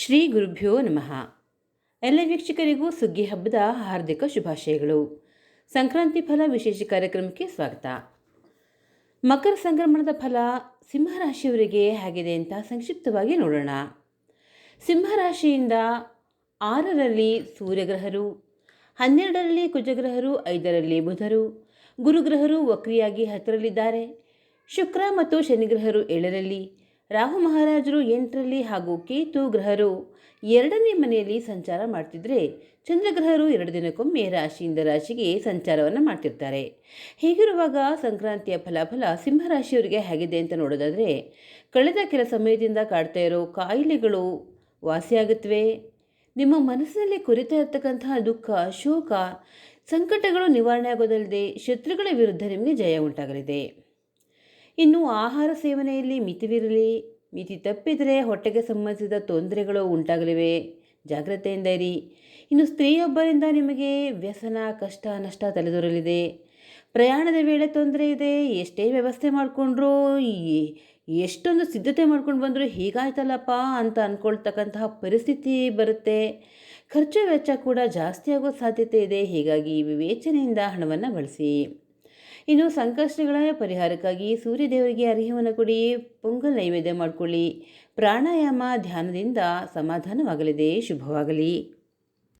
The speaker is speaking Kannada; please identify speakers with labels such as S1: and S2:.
S1: ಶ್ರೀ ಗುರುಭ್ಯೋ ನಮಃ. ಎಲ್ಲ ವೀಕ್ಷಕರಿಗೂ ಸುಗ್ಗಿ ಹಬ್ಬದ ಹಾರ್ದಿಕ ಶುಭಾಶಯಗಳು. ಸಂಕ್ರಾಂತಿ ಫಲ ವಿಶೇಷ ಕಾರ್ಯಕ್ರಮಕ್ಕೆ ಸ್ವಾಗತ. ಮಕರ ಸಂಕ್ರಮಣದ ಫಲ ಸಿಂಹರಾಶಿಯವರಿಗೆ ಹೇಗಿದೆ ಅಂತ ಸಂಕ್ಷಿಪ್ತವಾಗಿ ನೋಡೋಣ. ಸಿಂಹರಾಶಿಯಿಂದ ಆರರಲ್ಲಿ ಸೂರ್ಯಗ್ರಹರು, ಹನ್ನೆರಡರಲ್ಲಿ ಕುಜಗ್ರಹರು, ಐದರಲ್ಲಿ ಬುಧರು, ಗುರುಗ್ರಹರು ವಕ್ರಿಯಾಗಿ ಹತ್ತರಲ್ಲಿದ್ದಾರೆ. ಶುಕ್ರ ಮತ್ತು ಶನಿಗ್ರಹರು ಏಳರಲ್ಲಿ ರಾಹು ಮಹಾರಾಜರು ಎಂಟರಲ್ಲಿ ಹಾಗೂ ಕೇತು ಗ್ರಹರು ಎರಡನೇ ಮನೆಯಲ್ಲಿ ಸಂಚಾರ ಮಾಡ್ತಿದ್ರೆ ಚಂದ್ರಗ್ರಹರು ಎರಡು ದಿನಕ್ಕೊಮ್ಮೆ ರಾಶಿಯಿಂದ ರಾಶಿಗೆ ಸಂಚಾರವನ್ನು ಮಾಡ್ತಿರ್ತಾರೆ. ಹೀಗಿರುವಾಗ ಸಂಕ್ರಾಂತಿಯ ಫಲಾಫಲ ಸಿಂಹರಾಶಿಯವರಿಗೆ ಹೇಗಿದೆ ಅಂತ ನೋಡೋದಾದರೆ, ಕಳೆದ ಕೆಲ ಸಮಯದಿಂದ ಕಾಡ್ತಾ ಇರೋ ಕಾಯಿಲೆಗಳು ವಾಸಿಯಾಗುತ್ತವೆ. ನಿಮ್ಮ ಮನಸ್ಸಿನಲ್ಲಿ ಕುರಿತಾ ಇರ್ತಕ್ಕಂತಹ ದುಃಖ, ಶೋಕ, ಸಂಕಟಗಳು ನಿವಾರಣೆ ಆಗೋದಲ್ಲದೆ ಶತ್ರುಗಳ ವಿರುದ್ಧ ನಿಮಗೆ ಜಯ ಉಂಟಾಗಲಿದೆ. ಇನ್ನು ಆಹಾರ ಸೇವನೆಯಲ್ಲಿ ಮಿತಿವಿರಲಿ, ಮಿತಿ ತಪ್ಪಿದರೆ ಹೊಟ್ಟೆಗೆ ಸಂಬಂಧಿಸಿದ ತೊಂದರೆಗಳು ಉಂಟಾಗಲಿವೆ. ಜಾಗ್ರತೆಯಿಂದ ಇರಿ. ಇನ್ನು ಸ್ತ್ರೀಯೊಬ್ಬರಿಂದ ನಿಮಗೆ ವ್ಯಸನ, ಕಷ್ಟ, ನಷ್ಟ ತಲೆದೊರಲಿದೆ. ಪ್ರಯಾಣದ ವೇಳೆ ತೊಂದರೆ ಇದೆ, ಎಷ್ಟೇ ವ್ಯವಸ್ಥೆ ಮಾಡಿಕೊಂಡ್ರೂ ಎಷ್ಟೊಂದು ಸಿದ್ಧತೆ ಮಾಡ್ಕೊಂಡು ಬಂದರೂ ಹೀಗಾಯ್ತಲ್ಲಪ್ಪ ಅಂತ ಅಂದ್ಕೊಳ್ತಕ್ಕಂತಹ ಪರಿಸ್ಥಿತಿ ಬರುತ್ತೆ. ಖರ್ಚು ವೆಚ್ಚ ಕೂಡ ಜಾಸ್ತಿ ಆಗೋ ಸಾಧ್ಯತೆ ಇದೆ, ಹೀಗಾಗಿ ವಿವೇಚನೆಯಿಂದ ಹಣವನ್ನು ಬಳಸಿ. ಇನ್ನು ಸಂಕಷ್ಟಗಳ ಪರಿಹಾರಕ್ಕಾಗಿ ಸೂರ್ಯದೇವರಿಗೆ ಅರ್ಹ್ಯವನ್ನು ಕೊಡಿ ಪೊಂಗಲ್ ನೈವೇದ್ಯ ಮಾಡಿಕೊಳ್ಳಿ. ಪ್ರಾಣಾಯಾಮ ಧ್ಯಾನದಿಂದ ಸಮಾಧಾನವಾಗಲಿದೆ ಶುಭವಾಗಲಿ.